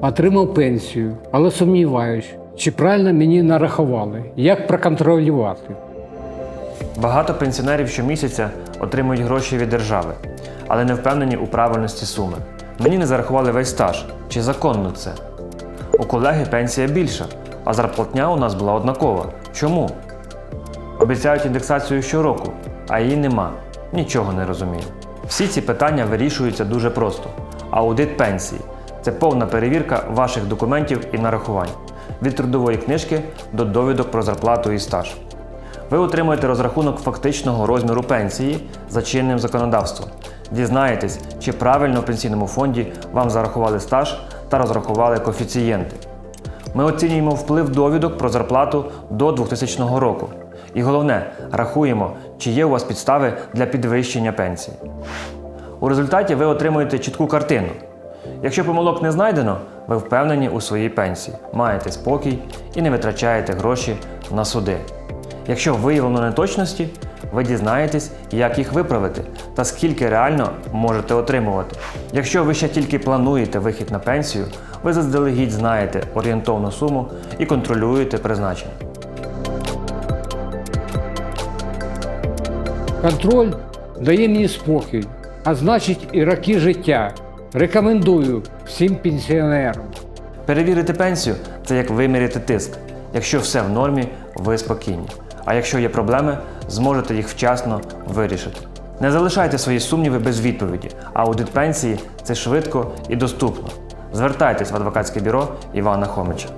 отримав пенсію, але сумніваюсь, чи правильно мені нарахували, як проконтролювати. Багато пенсіонерів щомісяця отримують гроші від держави, але не впевнені у правильності суми. Мені не зарахували весь стаж. Чи законно це? У колеги пенсія більша, а зарплатня у нас була однакова. Чому? Обіцяють індексацію щороку, а її нема. Нічого не розумію. Всі ці питання вирішуються дуже просто. Аудит пенсії це повна перевірка ваших документів і нарахувань від трудової книжки до довідок про зарплату і стаж. Ви отримуєте розрахунок фактичного розміру пенсії за чинним законодавством. Дізнаєтесь, чи правильно в пенсійному фонді вам зарахували стаж та розрахували коефіцієнти. Ми оцінюємо вплив довідок про зарплату до 2000 року. І головне, рахуємо, чи є у вас підстави для підвищення пенсії. У результаті ви отримуєте чітку картину. Якщо помилок не знайдено, ви впевнені у своїй пенсії, маєте спокій і не витрачаєте гроші на суди. Якщо виявлено неточності, ви дізнаєтесь, як їх виправити та скільки реально можете отримувати. Якщо ви ще тільки плануєте вихід на пенсію, ви заздалегідь знаєте орієнтовну суму і контролюєте призначення. Контроль дає мені спокій, а значить і роки життя. Рекомендую всім пенсіонерам. Перевірити пенсію це як виміряти тиск. Якщо все в нормі, ви спокійні. А якщо є проблеми, зможете їх вчасно вирішити. Не залишайте свої сумніви без відповіді. Аудит пенсії це швидко і доступно. Звертайтесь в адвокатське бюро Івана Хомича.